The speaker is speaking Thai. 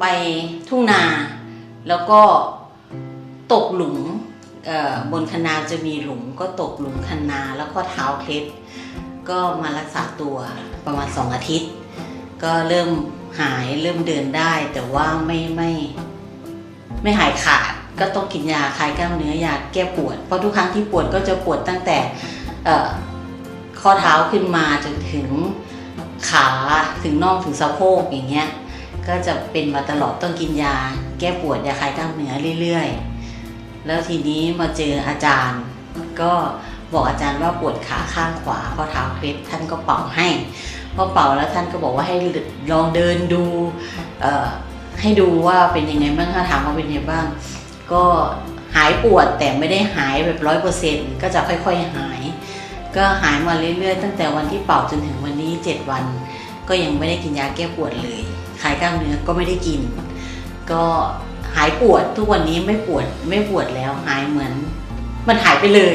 ไปทุ่งนา แล้วก็ตกหลุมบนคะนาจะมีหลุมก็ตกหลุมคะนาแล้วก็เท้าเคล็ดก็มารักษาตัวประมาณสองอาทิตย์ ก็เริ่มหายเริ่มเดินได้ แต่ว่าไม่ไม่ไม่หายขาดก็ต้องกินยาคลายกล้ามเนื้อยาแก้ปวด เพราะทุกครั้งที่ปวดก็จะปวดตั้งแต่ข้อเท้าขึ้นมาจนถึงขาถึงน่องถึงสะโพกอย่างเงี้ย ก็จะเป็นมาตลอดต้องกินยา แก้ปวดยาคลายกล้ามเนื้อเรื่อยๆ แล้วทีนี้มาเจออาจารย์ ก็บอกอาจารย์ว่าปวดขาข้างขวาข้อเท้าเคล็ดท่านก็เป่าให้พอเป่าแล้วท่านก็บอกว่าให้ลองเดินดูให้ดูว่าเป็นยังไงบ้างถ้าถามว่าเป็นยังไงบ้าง ก็หายปวดแต่ไม่ได้หายแบบร้อยเปอร์เซ็นต์ก็จะค่อยๆหาย ก็หายมาเรื่อยๆ ตั้งแต่วันที่เป่าจนถึงวันนี้ 7 วัน ก็ยังไม่ได้กินยาแก้ปวดเลยคลายกล้ามเนื้อก็ไม่ได้กิน ก็หายปวดทุกวันนี้ไม่ปวดไม่ปวดแล้วหายเหมือน มันหายไปเลย